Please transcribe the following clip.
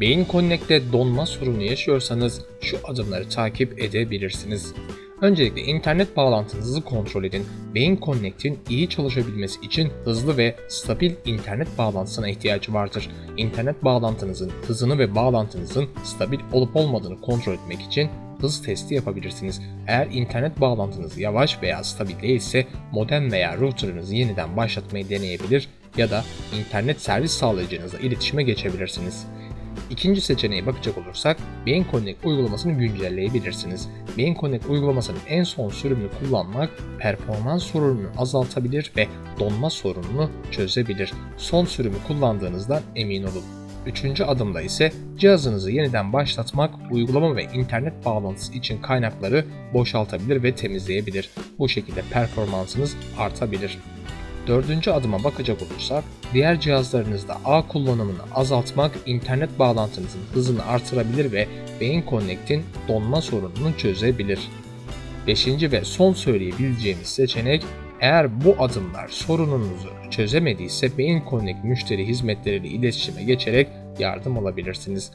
Beyin Connect'te donma sorunu yaşıyorsanız şu adımları takip edebilirsiniz. Öncelikle internet bağlantınızı kontrol edin. Beyin Connect'in iyi çalışabilmesi için hızlı ve stabil internet bağlantısına ihtiyacı vardır. İnternet bağlantınızın hızını ve bağlantınızın stabil olup olmadığını kontrol etmek için hız testi yapabilirsiniz. Eğer internet bağlantınız yavaş veya stabil değilse modem veya router'ınızı yeniden başlatmayı deneyebilir ya da internet servis sağlayıcınızla iletişime geçebilirsiniz. İkinci seçeneğe bakacak olursak Beyin Connect uygulamasını güncelleyebilirsiniz. Beyin Connect uygulamasının en son sürümünü kullanmak performans sorununu azaltabilir ve donma sorununu çözebilir. Son sürümü kullandığınızdan emin olun. Üçüncü adımda ise cihazınızı yeniden başlatmak, uygulama ve internet bağlantısı için kaynakları boşaltabilir ve temizleyebilir. Bu şekilde performansınız artabilir. Dördüncü adıma bakacak olursak, diğer cihazlarınızda ağ kullanımını azaltmak, internet bağlantınızın hızını artırabilir ve Beyin Connect'in donma sorununu çözebilir. Beşinci ve son söyleyebileceğimiz seçenek, eğer bu adımlar sorununuzu çözemediyse Beyin Connect müşteri hizmetleriyle iletişime geçerek yardım alabilirsiniz.